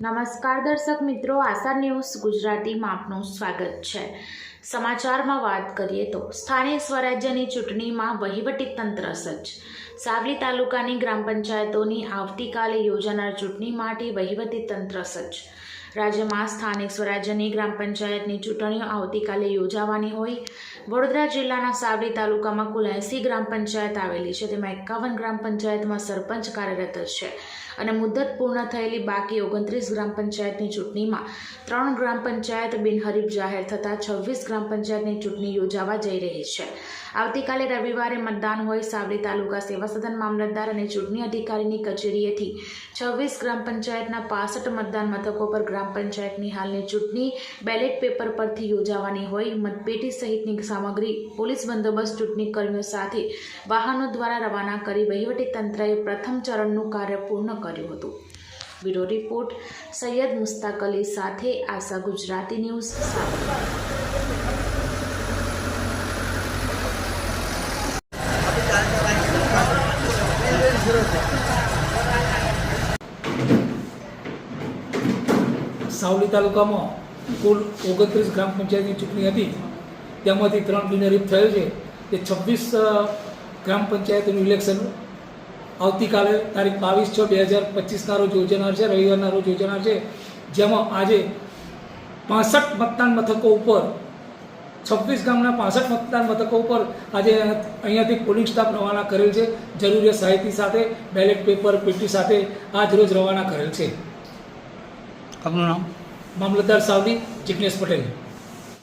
નમસ્કાર દર્શક મિત્રો, આશા ન્યૂઝ ગુજરાતીમાં આપનું સ્વાગત છે. સમાચારમાં વાત કરીએ તો, સ્થાનિક સ્વરાજ્યની ચૂંટણીમાં વહીવટી તંત્ર સજ્જ. સાવલી તાલુકાની ગ્રામ પંચાયતોની આવતીકાલે યોજાનાર ચૂંટણી માટે વહીવટી તંત્ર સજ્જ. રાજ્યમાં સ્થાનિક સ્વરાજ્યની ગ્રામ પંચાયતની ચૂંટણીઓ આવતીકાલે યોજાવાની હોય. વડોદરા જિલ્લાના સાવલી તાલુકામાં કુલ એંસી ગ્રામ પંચાયત આવેલી છે. તેમાં એકાવન ગ્રામ પંચાયતમાં સરપંચ કાર્યરત છે અને મુદત પૂર્ણ થયેલી બાકી ઓગણત્રીસ ગ્રામ પંચાયતની ચૂંટણીમાં ત્રણ ગ્રામ પંચાયત બિનહરીફ જાહેર થતાં છવ્વીસ ગ્રામ પંચાયતની ચૂંટણી યોજાવા જઈ રહી છે. આવતીકાલે રવિવારે મતદાન હોય સાવલી તાલુકા સેવા સદન મામલતદાર અને ચૂંટણી અધિકારીની કચેરીએથી છવ્વીસ ગ્રામ પંચાયતના પાસઠ મતદાન મથકો પર ગ્રામ પંચાયતની હાલની ચૂંટણી બેલેટ પેપર પરથી યોજાવાની હોય. મતપેટી સહિતની સામગ્રી પોલીસ બંદોબસ્ત ચૂંટણી કર્મીઓ સાથે વાહનો દ્વારા રવાના કરી તંત્રએ પ્રથમ ચરણનું કાર્ય પૂર્ણ કર્યું હતું. બ્યુરો રિપોર્ટ, સૈયદ મુસ્તાક અલી સાથે આશા ગુજરાતી ન્યૂઝ સાવલી તાલુકામાં કુલ ઓગણત્રીસ ગ્રામ પંચાયતની ચૂંટણી હતી. તેમાંથી ત્રણ બિનહરીફ થયેલ છે. તે છવ્વીસ ગ્રામ પંચાયતનું ઇલેક્શન આવતીકાલે તારીખ બાવીસ છ બે હજાર પચીસના રોજ યોજાનાર છે, રવિવારના રોજ યોજાનાર છે. જેમાં આજે પાસઠ મતદાન મથકો ઉપર, છવ્વીસ ગામના પાસઠ મતદાન મથકો ઉપર આજે અહીંયાથી પોલિંગ સ્ટાફ રવાના કરેલ છે. જરૂરિયાત સાહિત્ય સાથે, બેલેટ પેપર, પેટી સાથે આજ રોજ રવાના કરેલ છે. આપનું નામ? મામલતદાર સાવલી જિગ્નેશ પટેલ.